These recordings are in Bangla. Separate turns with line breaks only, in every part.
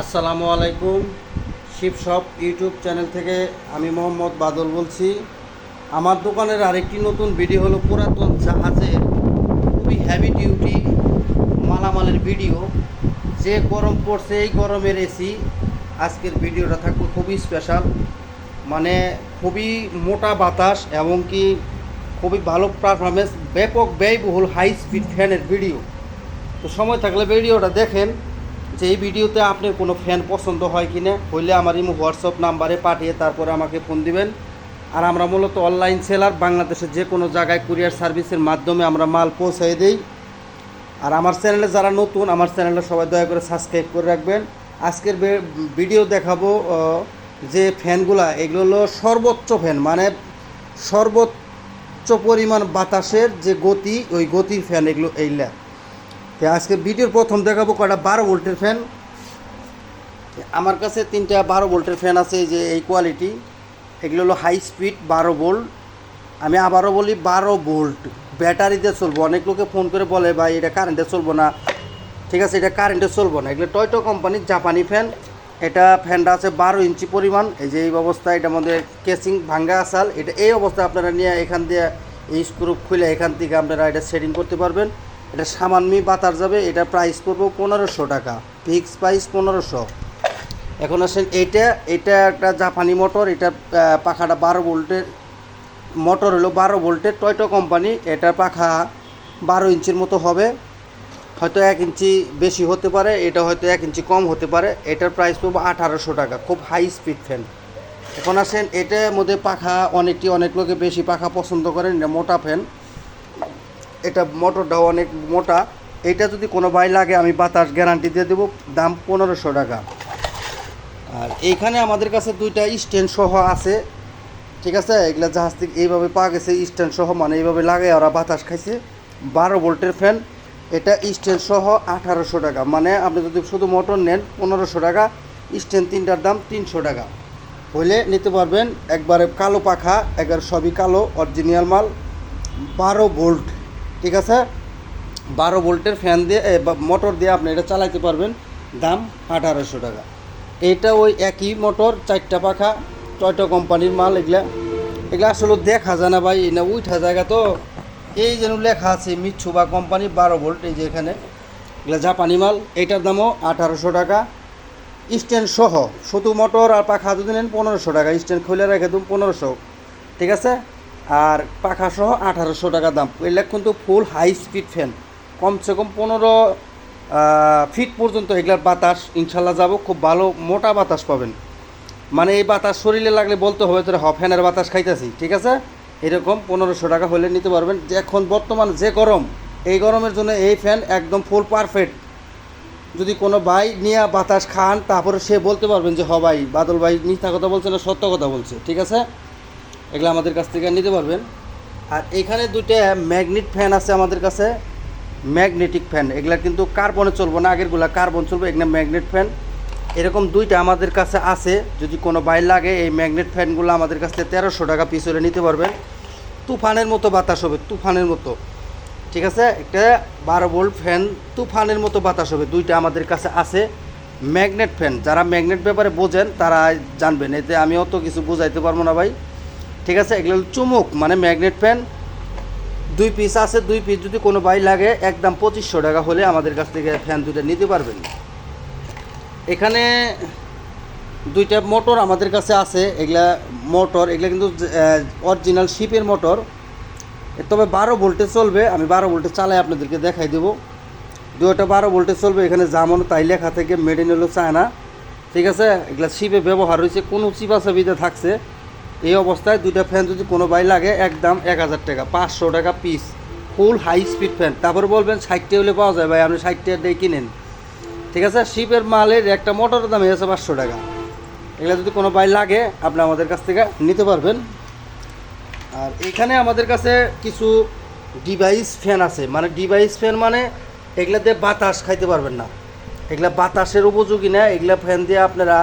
আসসালামু আলাইকুম। শিব শপ ইউটিউব চ্যানেল থেকে আমি মোহাম্মদ বাদল বলছি। আমার দোকানের আরেকটি নতুন ভিডিও হলো পুরাতন জাহাজের খুবই হ্যাভি ডিউটি মালামালের ভিডিও। যে গরম পড়ছে, এই গরমের এসি আজকের ভিডিওটা থাকবে খুবই স্পেশাল মানে খুবই মোটা বাতাস এবং কি খুবই ভালো পারফরমেন্স ব্যাপক, ব্যয়বহুল হাই স্পিড ফ্যানের ভিডিও। তো সময় থাকলে ভিডিওটা দেখেন। যে এই ভিডিওতে আপনার কোনো ফ্যান পছন্দ হয় কি না হইলে আমার ইমো হোয়াটসঅ্যাপ নাম্বারে পাঠিয়ে তারপরে আমাকে ফোন দিবেন। আর আমরা মূলত অনলাইন সেলার বাংলাদেশের যে কোনো জায়গায় কুরিয়ার সার্ভিসের মাধ্যমে আমরা মাল পৌঁছে দিই। আর আমার চ্যানেলে যারা নতুন, আমার চ্যানেলে সবাই দয়া করে সাবস্ক্রাইব করে রাখবেন। আজকের ভিডিও দেখাবো যে ফ্যানগুলা এগুলো হলো সর্বোচ্চ ফ্যান মানে সর্বোচ্চ পরিমাণ বাতাসের যে গতি, ওই গতির ফ্যান এগুলো এইগুলা তো আজকে ভিডিওর প্রথম দেখাবো কয়টা বারো ভোল্টের ফ্যান আমার কাছে তিনটা বারো ভোল্টের ফ্যান আছে যে, এই কোয়ালিটি এগুলো হলো হাই স্পিড বারো ভোল্ট আমি আবারও বলি বারো ভোল্ট ব্যাটারিতে চলবো। অনেক লোকে ফোন করে বলে, ভাই, এটা কারেন্টে চলবো না। ঠিক আছে, এটা কারেন্টে চলবো না। এগুলো টয়টো কোম্পানির জাপানি ফ্যান এটা ফ্যানটা আছে বারো ইঞ্চি পরিমাণ। এই যে, এই অবস্থা এটার মধ্যে কেসিং ভাঙ্গা আসাল। এটা এই অবস্থায় আপনারা নিয়ে এখান দিয়ে এই স্ক্রুপ খুলে এখান থেকে আপনারা এটা সেটিং করতে পারবেন। এটা সামান্যই বাতার যাবে, এটা প্রাইস পড়ব পনেরোশো টাকা ফিক্স প্রাইস পনেরোশো। এখন আসেন, এইটা এটা একটা জাপানি মোটর এটা পাখাটা বারো ভোল্টের মোটর হলো বারো ভোল্টের টয়টো কোম্পানি এটার পাখা বারো ইঞ্চির মতো হবে। হয়তো এক ইঞ্চি বেশি হতে পারে, এটা হয়তো এক ইঞ্চি কম হতে পারে, এটার প্রাইস পড়ব আঠারোশো টাকা, খুব হাই স্পিড ফ্যান এখন আসেন, এটার মধ্যে পাখা অনেকটি অনেক লোকে বেশি পাখা পছন্দ করেন, এটা মোটা ফ্যান এটা মোটরটাও অনেক মোটা। এটা যদি কোনো ভাই লাগে, আমি বাতাস গ্যারান্টি দিয়ে দেবো, দাম পনেরোশো টাকা। আর এইখানে আমাদের কাছে দুইটা স্ট্যান্ড সহ আছে। ঠিক আছে? এগুলা জাহাজ থেকে এইভাবে পাওয়া গেছে, স্ট্যান্ড সহ মানে এইভাবে লাগাই ওরা বাতাস খাইছে। বারো ভোল্টের ফ্যান এটা স্ট্যান্ড সহ আঠারোশো টাকা। মানে আপনি যদি শুধু মোটর নেন, পনেরোশো টাকা, স্ট্যান্ড তিনটার দাম তিনশো টাকা। হইলে নিতে পারবেন একবারে কালো পাখা, একবার সবই কালো অরিজিনাল মাল, বারো ভোল্ট। ঠিক আছে? বারো ভোল্টের ফ্যান দিয়ে মোটর দিয়ে আপনি এটা চালাতে পারবেন। দাম আঠারোশো টাকা। এইটা ওই একই মোটর চারটা পাখা টয়টো কোম্পানির মাল এগুলা। এগুলা আসলে দেখা যায় না ভাই, না উঠা জায়গা তো। এই যেন লেখা আছে মিচ্ছু বা কোম্পানি বারো ভোল্ট, এই যে এখানে। এগুলা জাপানি মাল, এইটার দামও আঠারোশো টাকা। স্ট্যান্ড সহ, শুধু মোটর আর পাখা যদি নেন পনেরোশো টাকা। স্ট্যান্ড খুলে রেখে দেবো পনেরোশো। ঠিক আছে? আর পাখা সহ আঠারোশো টাকা দাম। এগুলা কিন্তু ফুল হাই স্পিড ফ্যান কমসে কম পনেরো ফিট পর্যন্ত এগুলার বাতাস, ইনশাল্লাহ যাব, খুব ভালো মোটা বাতাস পাবেন। মানে এই বাতাস শরীরে লাগলে বলতে হবে, তোরা হ, ফ্যানের বাতাস খাইতেছি। ঠিক আছে? এরকম পনেরোশো টাকা হলে নিতে পারবেন। যে এখন বর্তমান যে গরম, এই গরমের জন্য এই ফ্যান একদম ফুল পারফেক্ট যদি কোনো ভাই নিয়ে বাতাস খান, তারপরে সে বলতে পারবেন যে, হ, ভাই, বাদল ভাই মিথ্যা কথা বলছে না, সত্য কথা বলছে। ঠিক আছে? এগুলো আমাদের কাছ থেকে নিতে পারবেন। আর এখানে দুইটা ম্যাগনেট ফ্যান আছে আমাদের কাছে। ম্যাগনেটিক ফ্যান, এগুলা কিন্তু কার্বনে চলবো না, আগেরগুলা কার্বন চলবে, এগুলো ম্যাগনেট ফ্যান। এরকম দুইটা আমাদের কাছে আছে, যদি কোনো বাই লাগে, এই ম্যাগনেট ফ্যানগুলো আমাদের কাছ তেরোশো টাকা পিস হলে নিতে পারবেন। তুফানের মতো বাতাস হবে, তুফানের মতো। ঠিক আছে? একটা বারো ভোল্ট ফ্যান, তুফানের মতো বাতাস হবে, দুইটা আমাদের কাছে আছে। ম্যাগনেট ফ্যান, যারা ম্যাগনেট ব্যাপারে বোঝেন, তারা জানবেন। এতে আমি অত কিছু বোঝাইতে পারব না ভাই। ঠিক আছে? এগুলো চুমুক মানে ম্যাগনেট ফ্যান দুই পিস আছে, দুই পিস যদি কোনো বাই লাগে, একদম পঁচিশশো টাকা হলে আমাদের কাছ থেকে ফ্যান দুইটা নিতে পারবেন। এখানে দুইটা মোটর আমাদের কাছে আছে, এগুলা মোটর এগুলা কিন্তু অরিজিনাল শিপের মোটর তবে বারো ভোল্টে চলবে, আমি বারো ভোল্টে চালাই আপনাদেরকে দেখাই দেবো। দুইটা বারো ভোল্টে চলবে, এখানে যেমন তাই লেখা থেকে মেড ইন হলো চায়না। ঠিক আছে? এগুলা শিপে ব্যবহার হয়েছে, কোনো চিপা চাবিতে থাকছে। এই অবস্থায় দুইটা ফ্যান যদি কোনো বাই লাগে, একদম এক হাজার টাকা, পাঁচশো টাকা piece full high speed fan তারপরে বলবেন ষাটটা হলে পাওয়া যায় ভাই, আপনি ষাটটা দিয়ে কিনেন। ঠিক আছে? শিপের মালের একটা মোটরের দাম হয়েছে পাঁচশো টাকা। এগুলো যদি কোনো বাই লাগে, আপনি আমাদের কাছ থেকে নিতে পারবেন। আর এখানে আমাদের কাছে কিছু ডিভাইস ফ্যান আছে। মানে ডিভাইস ফ্যান মানে এগুলাতে বাতাস খাইতে পারবেন না। এগুলা বাতাসের উপযোগী না, এগুলা ফ্যান দিয়ে আপনারা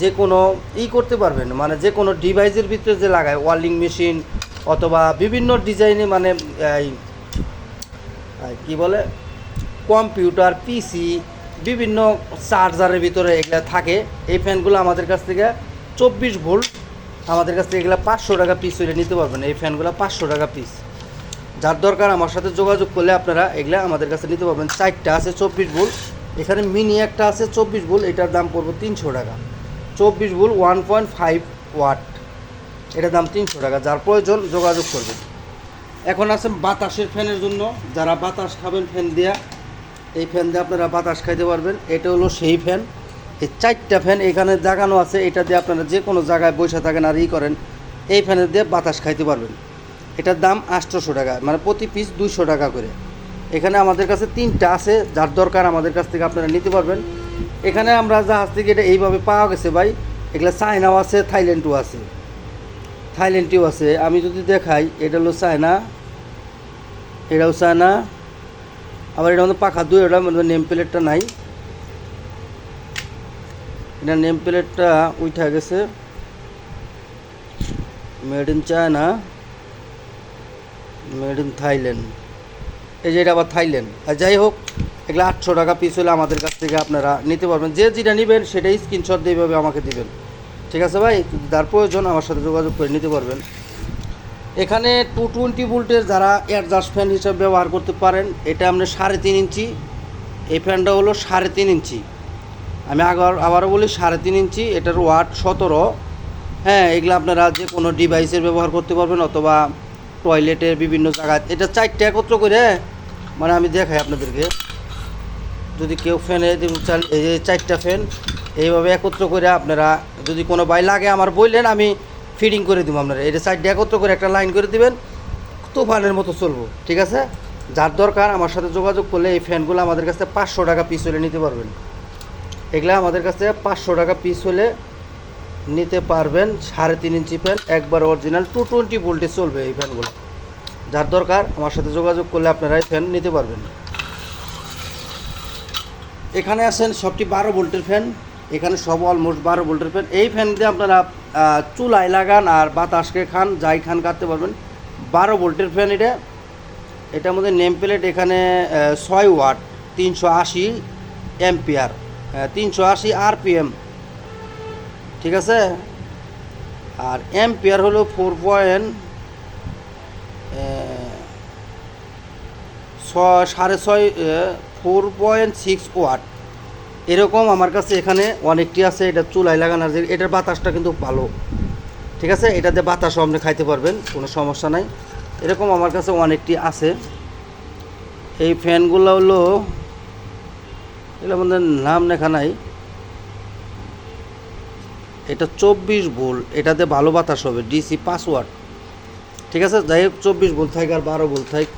যে কোনো ই করতে পারবেন। মানে যে কোনো ডিভাইসের ভিতরে যে লাগায় ওয়ার্লিং মেশিন অথবা বিভিন্ন ডিজাইনে মানে কি বলে? কম্পিউটার পিসি বিভিন্ন চার্জারের ভিতরে এগুলা থাকে। এই ফ্যানগুলো আমাদের কাছ থেকে চব্বিশ ভোল্ট, আমাদের কাছ থেকে এগুলো পাঁচশো টাকা পিস হইলে নিতে পারবেন। এই ফ্যানগুলো পাঁচশো টাকা পিস যার দরকার আমার সাথে যোগাযোগ করলে আপনারা এগুলা আমাদের কাছে নিতে পারবেন। চারটা আছে চব্বিশ ভোল্ট, এখানে মিনি একটা আছে চব্বিশ ভোল্ট, এটার দাম পড়ব তিনশো টাকা। চব্বিশ ভুল ওয়ান পয়েন্ট ফাইভ ওয়াট এটার দাম তিনশো টাকা, যার প্রয়োজন যোগাযোগ করবেন। এখন আছে বাতাসের ফ্যানের জন্য। যারা বাতাস খাবেন, ফ্যান দেওয়া এই ফ্যান দিয়ে আপনারা বাতাস খাইতে পারবেন। এটা হলো সেই ফ্যান। এই চারটা ফ্যান এখানে জাগানো আছে। এটা দিয়ে আপনারা যে কোনো জায়গায় বসে থাকেন আর ই করেন, এই ফ্যানের দিয়ে বাতাস খাইতে পারবেন। এটার দাম আটশোশো টাকা মানে প্রতি পিস দুইশো টাকা করে। এখানে আমাদের কাছে তিনটা আছে, যার দরকার আমাদের কাছ থেকে আপনারা নিতে পারবেন। এখানে আমরা জাহাজ থেকে এটা এইভাবে পাওয়া গেছে ভাই। এগুলো চায়নাও আছে, থাইল্যান্ডও আছে। থাইল্যান্ডটিও আছে। আমি যদি দেখাই, এটা হলো চায়না, এটাও চায়না, আবার এটা মধ্যে পাখা দুই ওটা মধ্যে নেম প্লেটটা নাই। এটা নেম প্লেটটা উঠা গেছে। Made in China, made in Thailand. এই যে এটা আবার থাইল্যান্ড। আর যাই হোক এগুলো আটশো টাকা পিস হলে আমাদের কাছ থেকে আপনারা নিতে পারবেন। যে যেটা নেবেন সেটাই স্ক্রিনশট দিয়ে আমাকে দিবেন। ঠিক আছে ভাই? যার প্রয়োজন আমার সাথে যোগাযোগ করে নিতে পারবেন। এখানে টু টোয়েন্টি ভোল্টের যারা অ্যাডজাস্ট ফ্যান হিসাবে ব্যবহার করতে পারেন, এটা আপনার সাড়ে তিন ইঞ্চি। এই ফ্যানটা হলো সাড়ে তিন ইঞ্চি। আমি আবার, আবারও বলি সাড়ে তিন ইঞ্চি, এটার ওয়াট সতেরো। হ্যাঁ এগুলো আপনারা যে কোনো ডিভাইসের ব্যবহার করতে পারবেন, অথবা টয়লেটের বিভিন্ন জায়গায়। এটা চারটে একত্র করে মানে আমি দেখাই আপনাদেরকে। যদি কেউ ফ্যানে এই চারটা ফ্যান, এইভাবে একত্র করে আপনারা যদি কোনো বাই লাগে আমার বললেন, আমি ফিডিং করে দিব আপনারা। এটা সাইডে একত্র করে একটা লাইন করে দিবেন, তুফানের মতো চলবো, ঠিক আছে? যার দরকার আমার সাথে যোগাযোগ করলে এই ফ্যানগুলো আমাদের কাছে পাঁচশো টাকা পিস হলে নিতে পারবেন। এগুলো আমাদের কাছে পাঁচশো টাকা পিস হলে নিতে পারবেন সাড়ে তিন ইঞ্চি ফ্যান একবার অরিজিনাল টু টোয়েন্টি ভোল্টে চলবে এই ফ্যানগুলো যার দরকার আমার সাথে যোগাযোগ করলে আপনারা এই ফ্যান নিতে পারবেন। এখানে আছেন সবটি বারো ভোল্টের ফ্যান, এখানে সব অলমোস্ট বারো ভোল্টের ফ্যান। এই ফ্যান দিয়ে আপনারা চুলায় লাগান আর বাতাসকে খান, যাই খান কাটতে পারবেন। বারো ভোল্টের ফ্যান এটা। এটার মধ্যে নেম প্লেট এখানে ছয় ওয়াট, তিনশো আশি এমপিআর তিনশো আশি আরপিএম। ঠিক আছে? আর এমপিআর হলো ফোর পয়েন্ট ছয় সাড়ে ছয় ফোর পয়েন্ট সিক্স ওয়াট। এরকম আমার কাছে এখানে অনেকটি আছে, এটা চুলায় লাগানো আছে এটার বাতাসটা কিন্তু ভালো। ঠিক আছে? এটাতে বাতাসও আপনি খাইতে পারবেন, কোনো সমস্যা নাই। এরকম আমার কাছে অনেকটি আছে। এই ফ্যানগুলো হলো এগুলো আমাদের নাম লেখা নাই। এটা চব্বিশ ভোল্ট, এটাতে ভালো বাতাস হবে, ডিসি পাঁচ ঠিক আছে? যাই হোক, চব্বিশ ভোল্ট থাক আর বারো ভোল্ট থাক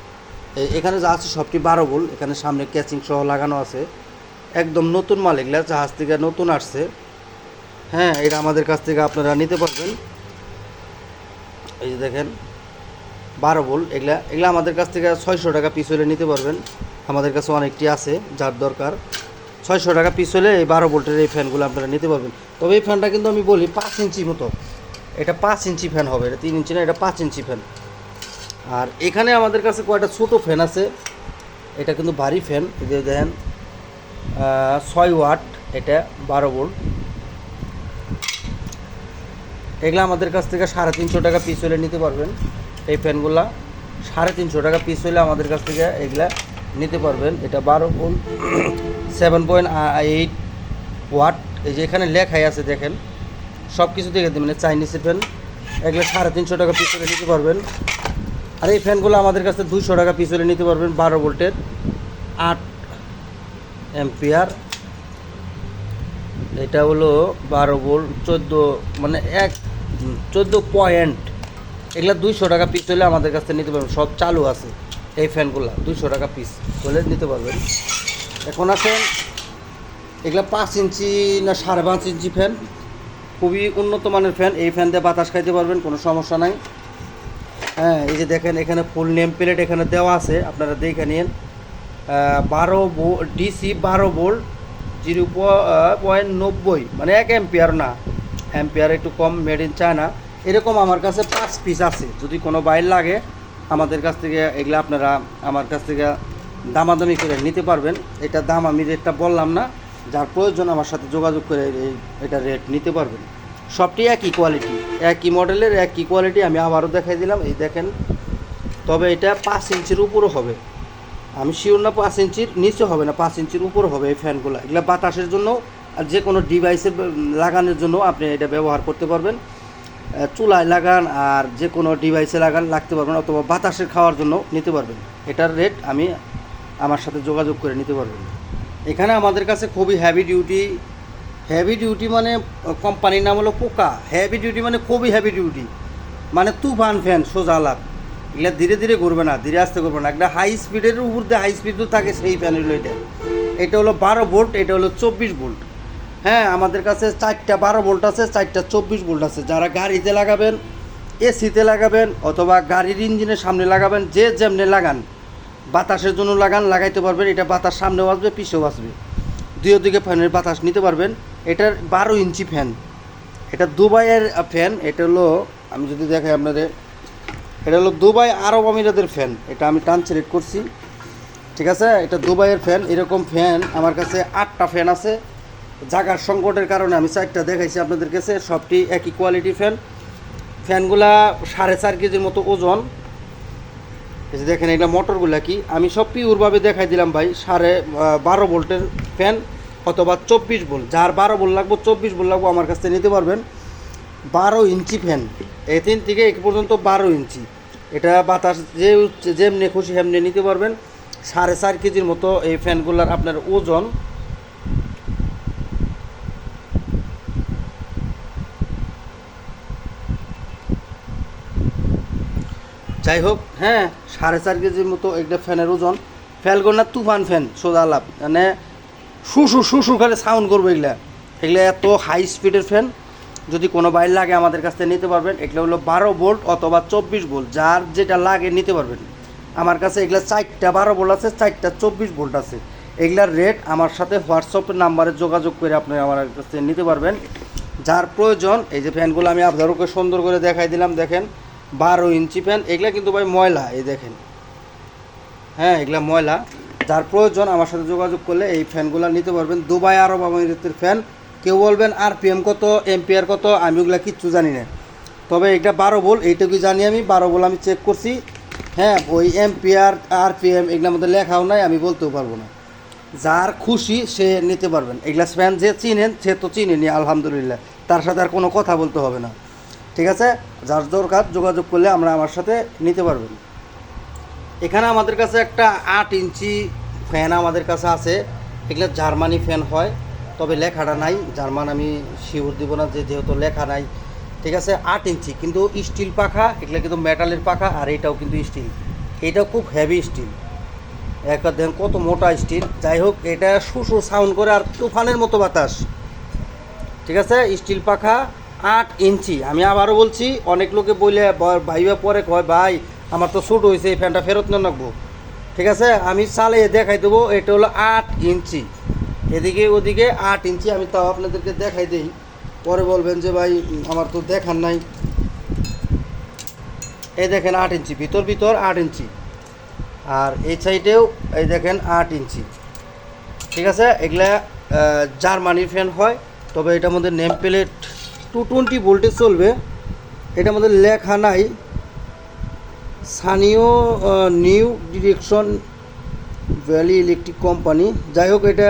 এখানে যা আছে সবটি বারো ভোল্ট এখানে সামনে ক্যাচিং সহ লাগানো আছে। একদম নতুন মাল এগুলা, জাহাজ থেকে নতুন আসছে। হ্যাঁ এটা আমাদের কাছ থেকে আপনারা নিতে পারবেন। এই যে দেখেন, বারো ভোল্ট এগুলা এগুলা আমাদের কাছ থেকে ছয়শো টাকা পিস হলে নিতে পারবেন। আমাদের কাছে অনেকটি আছে, যার দরকার। ছয়শো টাকা পিস হলে এই বারো বোল্টের এই ফ্যানগুলো আপনারা নিতে পারবেন। তবে এই ফ্যানটা কিন্তু আমি বলি পাঁচ ইঞ্চি মতো। এটা পাঁচ ইঞ্চি ফ্যান হবে, এটা তিন ইঞ্চি না, এটা পাঁচ ইঞ্চি ফ্যান। আর এখানে আমাদের কাছে কয়টা ছোটো ফ্যান আছে? এটা কিন্তু ভারী ফ্যান যে দেখেন ছয় ওয়াট এটা বারো ভোল্ট এগুলো আমাদের কাছ থেকে সাড়ে তিনশো টাকা পিস হলে নিতে পারবেন। এই ফ্যানগুলা সাড়ে তিনশো টাকা পিস হলে আমাদের কাছ থেকে এগুলা নিতে পারবেন। এটা বারো volt seven point eight watt এই যে এখানে লেখাই আছে, দেখেন। সব কিছু দেখে দেবেন চাইনিজ ফ্যান এগুলো সাড়ে তিনশো টাকা পিস হলে নিতে পারবেন। আর এই ফ্যানগুলো আমাদের কাছে দুশো টাকা হলে নিতে পারবেন বারো ভোল্টের আট এম্পিয়ার এটা হলো বারো ভোল্ট, চোদ্দ মানে এক চোদ্দ পয়েন্ট এগুলা দুইশো টাকা পিস হলে আমাদের কাছ থেকে নিতে পারবেন, সব চালু আছে এই ফ্যানগুলো, দুইশো টাকা পিস হলে নিতে পারবেন। এখন আছেন এগুলা পাঁচ ইঞ্চি না সাড়ে পাঁচ ইঞ্চি ফ্যান খুবই উন্নত মানের ফ্যান এই ফ্যান দিয়ে বাতাস খাইতে পারবেন, কোনো সমস্যা নাই। হ্যাঁ এই যে দেখেন, এখানে ফুল নেম প্লেট এখানে দেওয়া আছে, আপনারা দেখে নিন। বারো ডিসি বারো ভোল্ট জিরো পয়েন্ট নব্বই মানে এক অ্যাম্পিয়ার না। অ্যাম্পিয়ার একটু কম মেড ইন চায়না এরকম আমার কাছে পাঁচ পিস আছে, যদি কোনো বাইর লাগে, আমাদের কাছ থেকে এগুলো আপনারা আমার কাছ থেকে দামাদামি করে নিতে পারবেন। এটা দাম আমি রেটটা বললাম না, যার প্রয়োজন আমার সাথে যোগাযোগ করে এটা রেট নিতে পারবেন। সবটি একই কোয়ালিটি একই মডেলের একই কোয়ালিটি আমি আবারও দেখাই দিলাম। এই দেখেন, তবে এটা পাঁচ ইঞ্চির উপরও হবে। আমি শিওর না পাঁচ ইঞ্চির, নিচে হবে না, পাঁচ ইঞ্চির উপর হবে এই ফ্যানগুলো এগুলো বাতাসের জন্য আর যে কোনো ডিভাইসে লাগানোর জন্য আপনি এটা ব্যবহার করতে পারবেন। চুলায় লাগান আর যে কোনো ডিভাইসে লাগান, লাগতে পারবেন, অথবা বাতাসের খাওয়ার জন্য নিতে পারবেন। এটার রেট আমি আমার সাথে যোগাযোগ করে নিতে পারবেন। এখানে আমাদের কাছে খুবই হ্যাভি ডিউটি হেভি ডিউটি মানে কোম্পানির নাম হলো পোকা। হেভি ডিউটি মানে খুবই হেভি ডিউটি মানে তুফান ফ্যান, সোজা লাভ। এগুলা ধীরে ধীরে ঘুরবে না, ধীরে আসতে করবে না। একটা হাই স্পিডের উপর দিয়ে হাই স্পিড থাকে সেই ফ্যান হলো এটা এটা হলো বারো ভোল্ট এটা হলো চব্বিশ ভোল্ট হ্যাঁ আমাদের কাছে চারটা বারো ভোল্ট আছে, চারটা চব্বিশ ভোল্ট আছে। যারা গাড়িতে লাগাবেন এসিতে লাগাবেন, অথবা গাড়ির ইঞ্জিনের সামনে লাগাবেন, যে যেমনি লাগান, বাতাসের জন্য লাগান, লাগাইতে পারবেন। এটা বাতাস সামনেও আসবে, পিছেও আসবে। দুই দিকে ফ্যানের বাতাস নিতে পারবেন। এটার বারো ইঞ্চি ফ্যান। এটা দুবাইয়ের ফ্যান, এটা হলো, আমি যদি দেখাই আপনাদের, এটা হলো দুবাই আরব আমিরাতের ফ্যান। এটা আমি টান সিলেক্ট করছি। ঠিক আছে? এটা দুবাইয়ের ফ্যান, এরকম ফ্যান। আমার কাছে আটটা ফ্যান আছে। জাগার সংকটের কারণে আমি চারটা দেখাইছি আপনাদের কাছে। সবটি একই কোয়ালিটি ফ্যান। ফ্যানগুলা সাড়ে চার কেজির মতো ওজন। যে দেখেন এটা মোটরগুলো কি? আমি সব পিওরভাবে দেখাই দিলাম ভাই, সাড়ে বারো ভোল্টের ফ্যান অথবা চব্বিশ ভোল্ট, যার বারো ভোল্ট লাগবো, চব্বিশ ভোল্ট লাগবো, আমার কাছ থেকে নিতে পারবেন। বারো ইঞ্চি ফ্যান এই তিন থেকে এক পর্যন্ত বারো ইঞ্চি। এটা বাতাস যে যেমনি খুশি, হেমনি নিতে পারবেন। সাড়ে চার কেজির মতো এই ফ্যানগুলোর আপনার ওজন যাই হোক হ্যাঁ। সাড়ে চার কেজির মতো একটা ফ্যানের ওজন। ফ্যালগোনার তুফান ফ্যান সোজা লাভ মানে শুশু শুশু খালি সাউন্ড করবে এগুলা। এগুলা এত হাই স্পিডের ফ্যান যদি কোনো বাইর লাগে আমাদের কাছ থেকে নিতে পারবেন এগুলো হলো বারো ভোল্ট অথবা চব্বিশ ভোল্ট যার যেটা লাগে নিতে পারবেন। আমার কাছে এগুলা চারটা বারো ভোল্ট আছে চারটা চব্বিশ ভোল্ট আছে। এগুলার রেট আমার সাথে হোয়াটসঅ্যাপের নাম্বারে যোগাযোগ করে আপনি আমার কাছ থেকে নিতে পারবেন। যার প্রয়োজন এই যে ফ্যানগুলো আমি আপনাদেরকে সুন্দর করে দেখাই দিলাম দেখেন। বারো ইঞ্চি ফ্যান এগুলা কিন্তু ভাই ময়লা, এই দেখেন। হ্যাঁ এগুলা ময়লা। যার প্রয়োজন, আমার সাথে যোগাযোগ করলে এই ফ্যানগুলো নিতে পারবেন। দুবাই আরব আমিরাতের ফ্যান। কেউ বলবেন আর পিএম কত, এমপিআর কত? আমি ওগুলো কিচ্ছু জানি না। তবে এটা বারো বল এইটুকুই জানি আমি? বারো বল আমি চেক করছি। হ্যাঁ ওই এমপিআর আর পি এম এগুলোর মধ্যে লেখাও নাই, আমি বলতেও পারব না। যার খুশি, সে নিতে পারবেন। এগুলা ফ্যান যে চিনেন, সে তো চিনেনি, আলহামদুলিল্লাহ। তার সাথে আর কোনো কথা বলতে হবে না। ঠিক আছে? যার দরকার যোগাযোগ করলে আমরা আমার সাথে নিতে পারবেন। এখানে আমাদের কাছে একটা আট ইঞ্চি ফ্যান আমাদের কাছে আছে। এগুলো জার্মানি ফ্যান হয়, তবে লেখাটা নাই। জার্মান আমি শিওর দিব না যে যেহেতু লেখা নাই। ঠিক আছে? আট ইঞ্চি, কিন্তু স্টিল পাখা, এগুলো কিন্তু মেটালের পাখা, আর এটাও কিন্তু স্টিল এটাও খুব হেভি স্টিল একবার দেখেন কত মোটা স্টিল যাই হোক, এটা সুসু সাউন্ড করে আর তুফানের মতো বাতাস। ঠিক আছে? স্টিল পাখা আট ইঞ্চি। আমি আবারও বলছি, অনেক লোকে বলে ব- ভাইবা পরে কয়, ভাই, আমার তো শ্যুট হয়েছে এই ফ্যানটা ফেরত না রাখব ঠিক আছে? আমি চালিয়ে দেখাই দেবো, এটা হলো আট ইঞ্চি। এদিকে, ওদিকে আট ইঞ্চি। আমি তাও আপনাদেরকে দেখাই দিই। পরে বলবেন যে, ভাই, আমার তো দেখার নাই। এই দেখেন আট ইঞ্চি, ভিতর ভিতর আট ইঞ্চি। আর এই সাইডেও, এই দেখেন আট ইঞ্চি। ঠিক আছে? এগুলা জার্মানির ফ্যান হয়, তবে এটার মধ্যে name plate two twenty voltage চলবে। এটা আমাদের লেখা নাই। স্থানীয় new direction valley electric company যাই হোক, এটা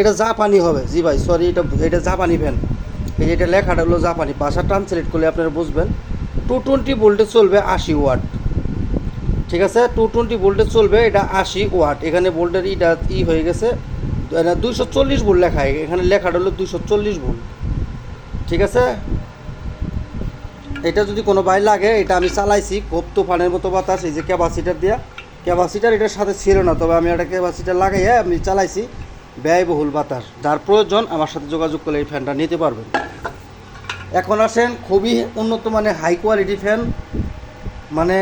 এটা জাপানি হবে। জি ভাই সরি এটা এটা জাপানি ফ্যান এই যে এটা লেখাটা হলো জাপানি। ভাষা ট্রান্সলেট করলে আপনারা বুঝবেন। টু টোয়েন্টি ভোল্টেজ চলবে আশি ওয়াট ঠিক আছে? টু টোয়েন্টি ভোল্টেজ চলবে, এটা আশি ওয়াট এখানে ভোল্টের ইটা ই হয়ে গেছে। দুইশো চল্লিশ ভোল্ট লেখা। এখানে লেখাটা হলো দুইশো চল্লিশ ভোল্ট। ঠিক আছে? এটা যদি কোনো বাইর লাগে, এটা আমি চালাইছি, খুব তুফানের মতো বাতাস, এই যে ক্যাপাসিটার দিয়া। ক্যাপাসিটার এটার সাথে ছিল না, তবে আমি একটা ক্যাপাসিটার লাগাইয়া আমি চালাইছি, ব্যয়বহুল বাতাস। যার প্রয়োজন, আমার সাথে যোগাযোগ করলে এই ফ্যানটা নিতে পারবেন। এখন আসেন, খুবই উন্নত মানের হাই কোয়ালিটি ফ্যান মানে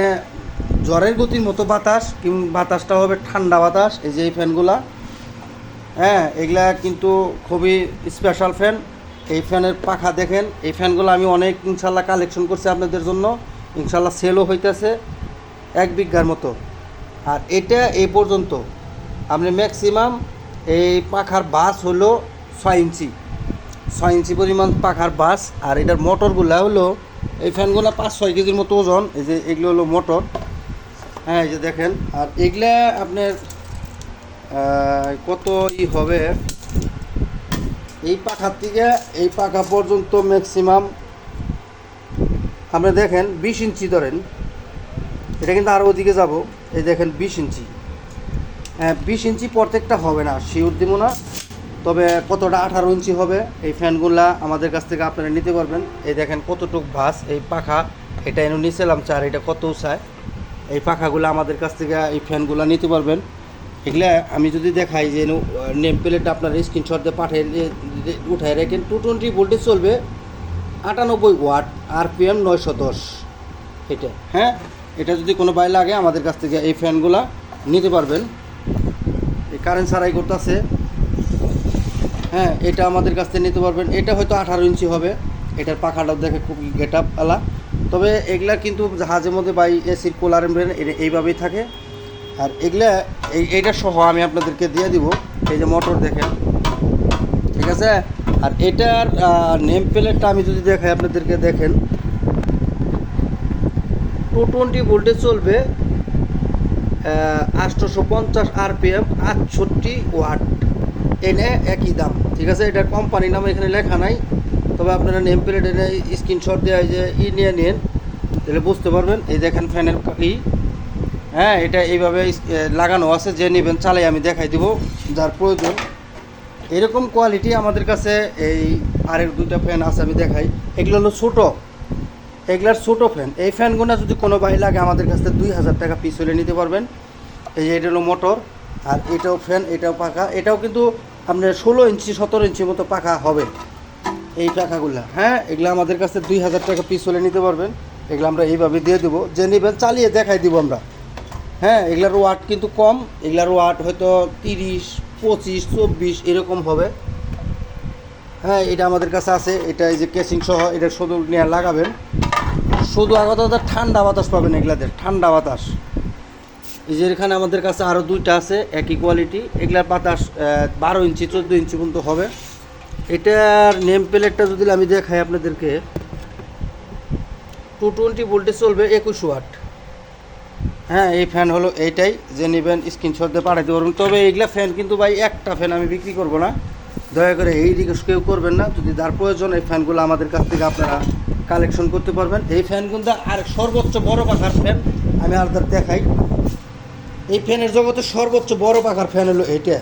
জ্বরের গতির মতো বাতাস কিং বাতাসটা হবে ঠান্ডা বাতাস, এই যে এই ফ্যানগুলা হ্যাঁ এগুলা কিন্তু খুবই স্পেশাল ফ্যান এই ফ্যানের পাখা দেখেন, এই ফ্যানগুলো আমি অনেক ইনশাল্লাহ কালেকশন করছি আপনাদের জন্য। ইনশাল্লাহ সেলও হইতেছে এক বিঘার মতো। আর এটা এই পর্যন্ত। আপনি ম্যাক্সিমাম এই পাখার বাস হলো ছয় ইঞ্চি। ছয় ইঞ্চি পরিমাণ পাখার বাস আর এটার মোটরগুলা হলো, এই ফ্যানগুলো পাঁচ ছয় কেজির মতো ওজন, এই যে এগুলো হলো মোটর হ্যাঁ এই যে দেখেন। আর এগুলা আপনার কত ই হবে? এই পাখার থেকে এই পাখা পর্যন্ত ম্যাক্সিমাম আপনি দেখেন বিশ ইঞ্চি ধরেন। এটা কিন্তু আরও ওদিকে যাব। এই দেখেন বিশ ইঞ্চি। হ্যাঁ বিশ ইঞ্চি প্রত্যেকটা হবে না শিওর দিব না। তবে কতটা আঠারো ইঞ্চি হবে, এই ফ্যানগুলা আমাদের কাছ থেকে আপনারা নিতে পারবেন। এই দেখেন কতটুক ভাস এই পাখা। এটা এনে নিয়েছিলাম চার, এটা কত উঁচায়। এই পাখাগুলো আমাদের কাছ থেকে এই ফ্যানগুলো নিতে পারবেন। এগুলা আমি যদি দেখাই যে নেম প্লেটটা আপনার স্ক্রিনশট দিয়ে পাঠিয়ে উঠায় রেখেন টু টোয়েন্টি ভোল্টেজ চলবে আটানব্বই ওয়াট আর পি এম নয়শো দশ। এটা হ্যাঁ? এটা যদি কোনো বাই লাগে, আমাদের কাছ থেকে এই ফ্যানগুলা নিতে পারবেন। এই কারেন্ট সারাই করতেছে। হ্যাঁ এটা আমাদের কাছ থেকে নিতে পারবেন। এটা হয়তো আঠারো ইঞ্চি হবে। এটার পাখাটা দেখে খুব গেট আপ আলা। তবে এগুলা কিন্তু জাহাজের মধ্যে বাই এসির কোলার এইভাবেই থাকে। আর এগুলা, এই, এইটা সহ আমি আপনাদেরকে দিয়ে দিব। এই যে মোটর দেখেন, ঠিক আছে? আর এটার নেম প্লেটটা আমি যদি দেখাই আপনাদেরকে, দেখেন। টু টোয়েন্টি ভোল্টেজ চলবে আটশোশো পঞ্চাশ আরপিএম আটষট্টি ওয়াট এনে একই দাম, ঠিক আছে? এটার কোম্পানির নাম এখানে লেখা নাই। তবে আপনারা নেম প্লেট এনে স্ক্রিনশট দেওয়া যে, ই নিয়ে নিন, তাহলে বুঝতে পারবেন। এই দেখেন ফ্যানের ই হ্যাঁ এটা এইভাবে লাগানো আছে, যে নেবেন চালাই আমি দেখাই দিব যার প্রয়োজন। এরকম কোয়ালিটি আমাদের কাছে এই আরেক দুইটা ফ্যান আছে, আমি দেখাই। এগুলো হলো ছোটো। এগুলার ছোটো ফ্যান এই ফ্যানগুলো যদি কোনো বাই লাগে, আমাদের কাছ দুই হাজার টাকা পিস হলে নিতে পারবেন। এই যে এটা হলো মোটর আর এটাও ফ্যান এটাও পাখা। এটাও কিন্তু আপনার ষোলো ইঞ্চি, সতেরো ইঞ্চি মতো পাখা হবে এই পাখাগুলো। হ্যাঁ এগুলো আমাদের কাছে দুই হাজার টাকা পিস হলে নিতে পারবেন। এগুলো আমরা এইভাবে দিয়ে দেবো। যে নেবেন, চালিয়ে দেখাই দিব আমরা। হ্যাঁ এগুলার ওয়াট কিন্তু কম, এগুলার ওয়াট হয়তো তিরিশ, পঁচিশ, চব্বিশ এরকম হবে। হ্যাঁ এটা আমাদের কাছে আছে, এটা এই যে কেসিং সহ এটা শুধু নিয়ে লাগাবেন। শুধু আগত ঠান্ডা বাতাস পাবেন এগুলাদের, ঠান্ডা বাতাস। এই যে এখানে আমাদের কাছে আরও দুইটা আছে, একই কোয়ালিটি এগুলার বাতাস বারো ইঞ্চি, চোদ্দ ইঞ্চি পর্যন্ত হবে। এটার নেম প্লেটটা যদি আমি দেখাই আপনাদেরকে টু টোয়েন্টি ভোল্টেজ চলবে একুশ ওয়াট হ্যাঁ এই ফ্যান হলো এইটাই, যে নেবেন স্ক্রিনশট দিয়ে পাঠাতে পারবেন। তবে এইগুলা ফ্যান কিন্তু ভাই, একটা ফ্যান আমি বিক্রি করব না। দয়া করে এই রিকোয়েস্ট কেউ করবেন না। যদি যার প্রয়োজন, এই ফ্যানগুলো আমাদের কাছ থেকে আপনারা কালেকশন করতে পারবেন। এই ফ্যান কিন্তু আর সর্বোচ্চ বড় পাখার ফ্যান আমি আর দেখাই। এই ফ্যানের জগতে সর্বোচ্চ বড় পাখার ফ্যান হলো এইটা।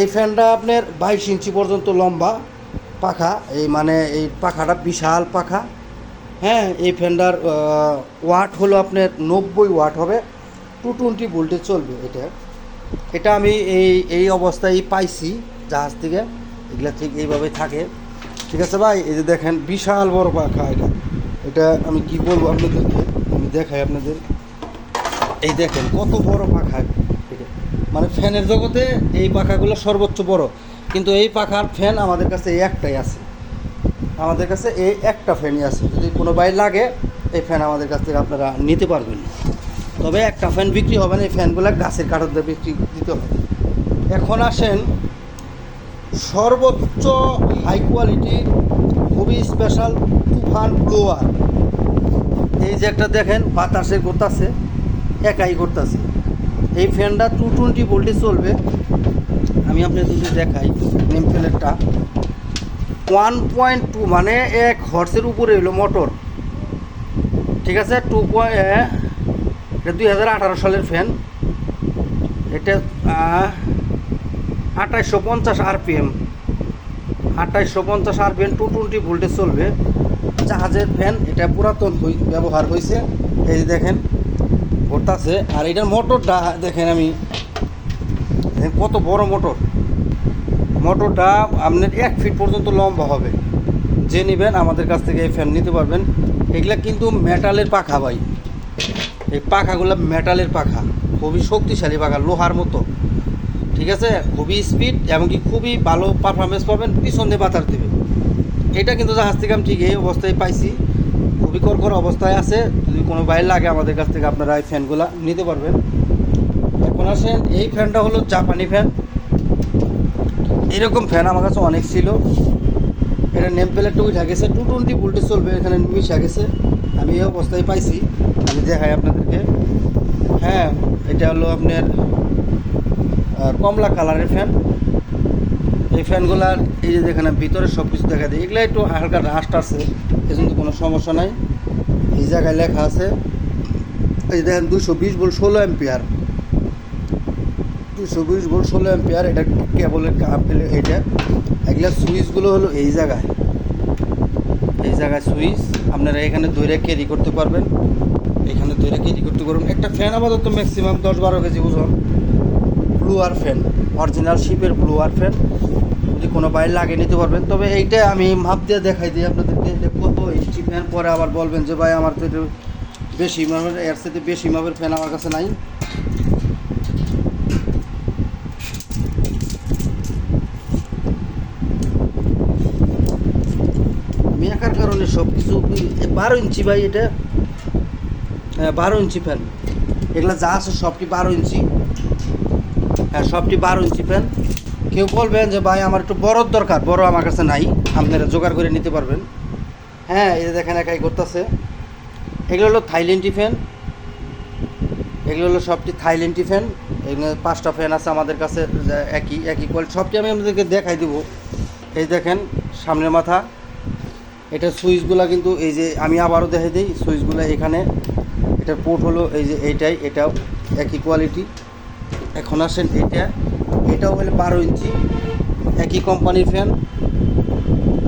এই ফ্যানটা আপনার বাইশ ইঞ্চি পর্যন্ত লম্বা পাখা। এই মানে এই পাখাটা বিশাল পাখা। হ্যাঁ এই ফ্যানটার ওয়াট হলো আপনার নব্বই ওয়াট হবে। টু টোয়েন্টি ভোল্টে চলবে এটা। এটা আমি এই এই অবস্থায় পাইছি জাহাজ থেকে। এগুলা ঠিক এইভাবে থাকে। ঠিক আছে ভাই, এই যে দেখেন বিশাল বড় পাখা এটা। এটা আমি কি বলব আপনাদেরকে? আমি দেখাই আপনাদের। এই দেখেন কত বড় পাখা। এটা মানে ফ্যানের জগতে এই পাখাগুলো সর্বোচ্চ বড়। কিন্তু এই পাখার ফ্যান আমাদের কাছে একটাই আছে। আমাদের কাছে এই একটা ফ্যানই আছে। যদি কোনো বাইর লাগে, এই ফ্যান আমাদের কাছ থেকে আপনারা নিতে পারবেন। তবে একটা ফ্যান বিক্রি হবে না, এই ফ্যানগুলো গাছের কাঠের দিয়ে বিক্রি দিতে হবে। এখন আসেন, সর্বোচ্চ হাই কোয়ালিটির খুবই স্পেশাল তুফান ব্লোয়ার এই যে একটা দেখেন বাতাসে করতেছে একাই করতেছে এই ফ্যানটা টু টোয়েন্টি ভোল্টে চলবে। আমি আপনাদের দেখাই, নেম প্লেটটা ওয়ান পয়েন্ট টু মানে এক হর্সের উপরে হলো মোটর ঠিক আছে? টু পয়েন্ট এটা দুই হাজার আঠারো সালের ফ্যান এটা আঠাইশশো পঞ্চাশ আরপিএম আঠাইশশো পঞ্চাশ আরপিএম টু টোয়েন্টি ভোল্টে চলবে। জাহাজের ফ্যান এটা পুরাতন ব্যবহার হয়েছে এই দেখেন, ঘুরতাছে। আর এটার মোটরটা দেখেন আমি। কত বড় মোটর মোটরটা আপনার এক ফিট পর্যন্ত লম্বা হবে। যে নেবেন আমাদের কাছ থেকে এই ফ্যান নিতে পারবেন। এগুলা কিন্তু মেটালের পাখা ভাই। এই পাখাগুলো মেটালের পাখা। খুবই শক্তিশালী পাখা, লোহার মতো। ঠিক আছে? খুবই স্পিড এমনকি খুবই ভালো পারফরমেন্স পাবেন, পিছন বাতাস দেবে এটা কিন্তু জাহাজ থেকে আমি ঠিক এই অবস্থায় পাইছি। খুবই কড়কড় অবস্থায় আছে। যদি কোনো বাইরে লাগে আমাদের কাছ থেকে আপনারা এই ফ্যানগুলা নিতে পারবেন। এখন আসেন, এই ফ্যানটা হলো জাপানি ফ্যান এরকম ফ্যান আমার কাছে অনেক ছিল। এটা নেম প্লেটটা উঠা গেছে টু টোয়েন্টি ভোল্টে চলবে, এখানে মিশা গেছে। আমি এই অবস্থায় পাইছি। আমি দেখাই আপনাদেরকে। হ্যাঁ এটা হলো আপনার কমলা কালারের ফ্যান এই ফ্যানগুলার এই যে দেখেন ভিতরে সব কিছু দেখা যায় এগুলো একটু হালকা রাস্ট আছে জন্য কোনো সমস্যা নাই। এই জায়গায় লেখা আছে। এই দেখেন দুশো বিশ ভোল্ট ষোলো এম্পিয়ার দুশো বিশ ভোল্ট ষোলো এম্পিয়ার এটা কেবলের কাপেল এটা। এগুলা সুইচগুলো হলো এই জায়গায়। এই জায়গায় সুইচ, আপনারা এখানে দৈরে ক্যারি করতে পারবেন। এখানে দৈরে ক্যারি করতে পারবেন। একটা ফ্যান আপাতত ম্যাক্সিমাম দশ বারো কেজি ওজন। ব্লুয়ার ফ্যান অরিজিনাল শিপের ব্লুয়ার ফ্যান যদি কোনো বাইরে লাগিয়ে নিতে পারবেন। তবে এইটা আমি মাপ দিয়ে দেখাই দিই আপনাদেরকে যে কত ইঞ্চি ফ্যান পরে আবার বলবেন যে, ভাই, আমার তো এটা বেশি মাপের এর সাথে বেশি মাপের ফ্যান আমার কাছে নাই আমি একার কারণে সব কিছু বারো ইঞ্চি ভাই এটা। হ্যাঁ বারো ইঞ্চি ফ্যান এগুলো যা আছে সবটি বারো ইঞ্চি। হ্যাঁ সবটি বারো ইঞ্চি ফ্যান কেউ বলবেন যে, ভাই, আমার একটু বড়র দরকার। বড় আমার কাছে নাই। আপনারা জোগাড় করে নিতে পারবেন। হ্যাঁ এই দেখেন, একাই করতেছে। এগুলো হলো থাইল্যান্ডি ফ্যান এগুলো হলো সবটি থাইল্যান্ডি ফ্যান এগুলো পাঁচটা ফ্যান আছে আমাদের কাছে একই একই কোয়ালিটি সবটি আমি আপনাদেরকে দেখাই দেবো। এই দেখেন, সামনের মাথা। এটা সুইচগুলো কিন্তু এই যে আমি আবারও দেখাই দিই, সুইচগুলো এখানে। এটার পোর্ট হলো এই যে এইটাই, এটাও একই কোয়ালিটি এখন আসেন এটা, এটাও হলো বারো ইঞ্চি, একই কোম্পানির ফ্যান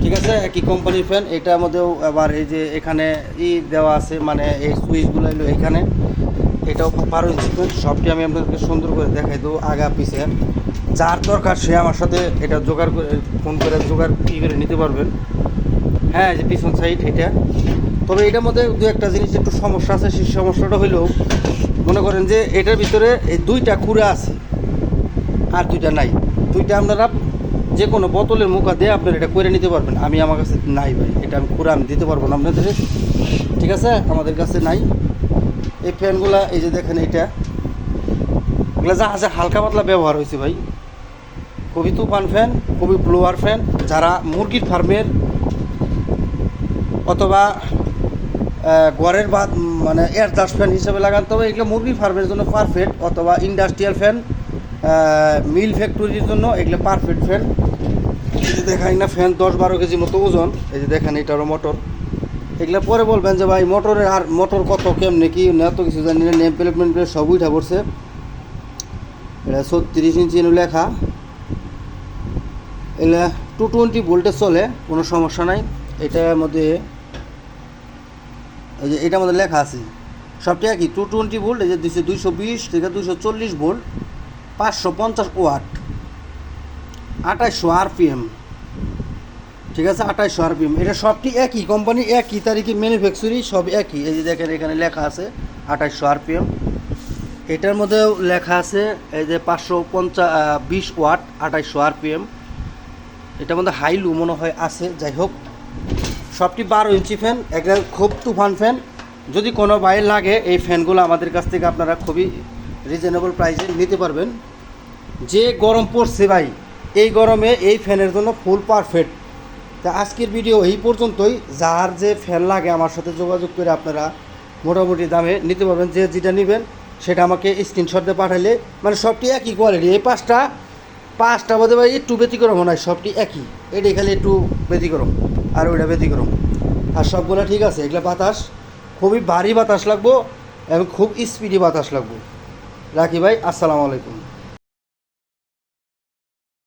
ঠিক আছে? একই কোম্পানির ফ্যান এটার মধ্যেও আবার এই যে এখানে ই দেওয়া আছে মানে এই সুইচগুলো এলো এখানে। এটাও বারো ইঞ্চি ফ্যান সবটি আমি আপনাদেরকে সুন্দর করে দেখাই দেবো আগা পিছে। যার দরকার সে আমার সাথে এটা জোগাড় করে, ফোন করে জোগাড় করে নিতে পারবেন। হ্যাঁ যে পিছন সাইড এটা। তবে এটার মধ্যে দু একটা জিনিস একটু সমস্যা আছে, সেই সমস্যাটা হলেও মনে করেন যে এটার ভিতরে এই দুইটা খুঁড়া আছে আর দুইটা নাই। দুইটা আপনারা যে কোনো বোতলের মুখা দিয়ে আপনারা এটা করে নিতে পারবেন। আমি আমার কাছে নাই ভাই, এটা আমি খুঁড়া আমি দিতে পারব না আপনাদের। ঠিক আছে? আমাদের কাছে নাই। এই ফ্যানগুলা, এই যে দেখেন এটা। এগুলো যা আছে হালকা পাতলা ব্যবহার হয়েছে ভাই। খুবই তুফান ফ্যান, খুবই ব্লোয়ার ফ্যান। যারা মুরগির ফার্মের অথবা আহ, ঘরের বা মানে এয়ার দাস ফ্যান হিসেবে লাগান তবে এগুলো মুরগি ফার্মের জন্য পারফেক্ট অথবা ইন্ডাস্ট্রিয়াল ফ্যান মিল ফ্যাক্টরির জন্য এগুলো পারফেক্ট ফ্যান এই যে দেখাই না ফ্যান দশ বারো কেজি মতো ওজন এই যে দেখেন এটারও মোটর এগুলো পরে বলবেন যে ভাই মোটরের আর মোটর কত কেমনে কি না তো কিছু জানি না নেম প্লেট মেম পড়ছে। এটা ছত্রিশ ইঞ্চি লেখা। এগুলা টু টোয়েন্টি ভোল্টে চলে কোনো সমস্যা নাই। এটার মধ্যে এই যে এটার মধ্যে লেখা আছে সবটা কি? টু টোয়েন্টি ভোল্ট এই যে দুশো দুইশো বিশ থেকে দুশো চল্লিশ ভোল্ট পাঁচশো পঞ্চাশ ওয়াট আঠাশশো আরপিএম ঠিক আছে? আঠাশশো আরপিএম এটা সবটি একই? কোম্পানি একই তারিখে ম্যানুফ্যাকচারি সব একই? এই যে দেখেন এখানে লেখা আছে আঠাশশো আরপিএম এটার মধ্যেও লেখা আছে, এই যে পাঁচশো পঞ্চাশ বিশ ওয়াট আঠাশশো আরপিএম এটার মধ্যে হাই লু মনে হয় আছে, যাই হোক। সবটি বারো ইঞ্চি ফ্যান একটা খুব তুফান ফ্যান যদি কোনো বাইরে লাগে, এই ফ্যানগুলো আমাদের কাছ থেকে আপনারা খুবই রিজনেবল প্রাইসে নিতে পারবেন। যে গরম পড়ছে ভাই, এই গরমে এই ফ্যানের জন্য ফুল পারফেক্ট তা আজকের ভিডিও এই পর্যন্তই। যার যে ফ্যান লাগে, আমার সাথে যোগাযোগ করে আপনারা মোটামুটি দামে নিতে পারবেন। যে যেটা নেবেন, সেটা আমাকে স্ক্রিনশট দিয়ে পাঠালে মানে সবটি একই কোয়ালিটি এই পাঁচটা পাঁচটা বোধ হয় একটু ব্যতিক্রম হয়, সবটি একই। এটাই খালি একটু ব্যতিক্রম। আর ওইটা ব্যতিক্রম আর সবগুলো ঠিক আছে, এগুলো বাতাস, খুবই ভারী বাতাস লাগবো এবং খুব স্পিডি বাতাস লাগবো। রাখি ভাই, আসসালামু আলাইকুম।